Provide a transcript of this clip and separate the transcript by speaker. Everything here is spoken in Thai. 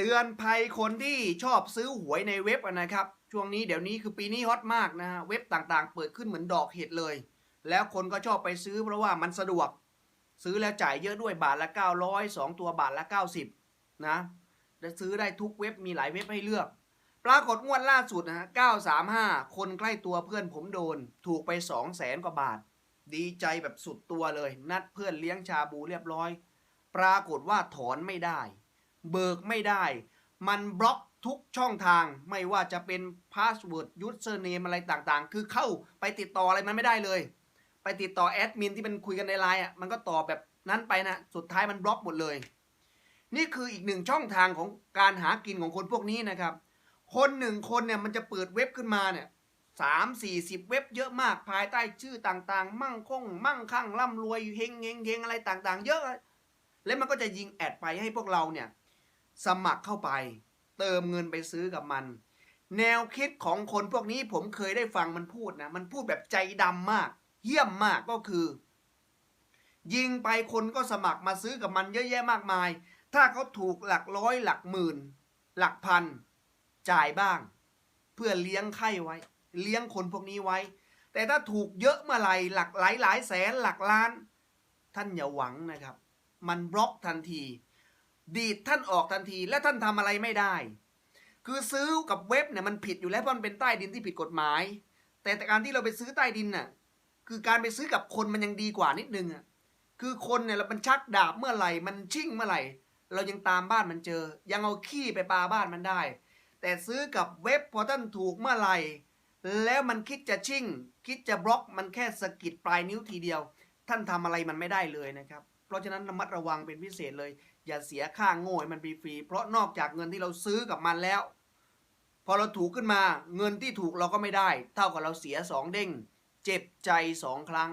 Speaker 1: เตือนภัยคนที่ชอบซื้อหวยในเว็บนะครับ ช่วงนี้เดี๋ยวนี้คือปีนี้ฮอตมากนะฮะเว็บต่างๆ เปิดขึ้นเหมือนดอกเห็ดเลย แล้วคนก็ชอบไปซื้อเพราะว่ามันสะดวก ซื้อแล้วจ่ายเยอะด้วยบาทละ 900 2 ตัวบาทละ 90 นะจะซื้อได้ทุกเว็บมีหลายเว็บให้เลือก ปรากฏงวดล่าสุดนะฮะ935 คนใกล้ตัวเพื่อนผมโดน ถูกไป 2 0 0แสนกว่าบาท ดีใจแบบสุดตัวเลย นัดเพื่อนเลี้ยงชาบูเรียบร้อย ปรากฏว่าถอนไม่ได้ เบิกไม่ได้ มันบล็อกทุกช่องทางไม่ว่าจะเป็นพาสเวิร์ดยูเซอร์เนมอะไรต่างๆ คือเข้าไปติดต่ออะไรมันไม่ได้เลย ไปติดต่อแอดมินที่มันคุยกันในไลน์อะมันก็ตอบแบบนั้นไปนะ สุดท้ายมันบล็อกหมดเลย นี่คืออีกหนึ่งช่องทางของการหากินของคนพวกนี้นะครับ คนหนึ่งคนเนี่ยมันจะเปิดเว็บขึ้นมาเนี่ยสามสี่สิบเว็บเยอะมากภายใต้ชื่อต่างๆ มั่งคง มั่งคั่งร่ำรวยเฮงเฮงเฮงอะไรต่างๆ เยอะ แล้วมันก็จะยิงแอดไปให้พวกเราเนี่ย สมัครเข้าไป เติมเงินไปซื้อกับมัน แนวคิดของคนพวกนี้ผมเคยได้ฟังมันพูดนะ มันพูดแบบใจดำมาก เยี่ยมมากก็คือ ยิงไปคนก็สมัครมาซื้อกับมันเยอะแยะมากมาย ถ้าเขาถูกหลักร้อยหลักหมื่น หลักพัน จ่ายบ้าง เพื่อเลี้ยงไข่ไว้ เลี้ยงคนพวกนี้ไว้ แต่ถ้าถูกเยอะเมื่อไหร่หลักหลายหลายแสนหลักล้าน ท่านอย่าหวังนะครับ มันบล็อกทันที ดีดท่านออกทันทีและท่านทำอะไรไม่ได้ คือซื้อกับเว็บเนี่ยมันผิดอยู่แล้วเพราะมันเป็นใต้ดินที่ผิดกฎหมายแต่แต่การที่เราไปซื้อใต้ดินน่ะคือการไปซื้อกับคนมันยังดีกว่านิดนึงอะคือคนเนี่ยเรามันชักดาบเมื่อไหร่มันชิ่งเมื่อไหร่ เรายังตามบ้านมันเจอ ยังเอาขี้ไปปาบ้านมันได้ แต่ซื้อกับเว็บพอท่านถูกเมื่อไหร่ แล้วมันคิดจะชิ่ง คิดจะบล็อกมันแค่สะกิดปลายนิ้วทีเดียว ท่านทำอะไรมันไม่ได้เลยนะครับ เพราะฉะนั้นระมัดระวังเป็นพิเศษเลย อย่าเสียค่าโง่ให้มันฟรีๆเพราะนอกจากเงินที่เราซื้อกับมันแล้ว พอเราถูกขึ้นมาเงินที่ถูกเราก็ไม่ได้ เท่ากับเราเสียสองเด้ง เจ็บใจสองครั้ง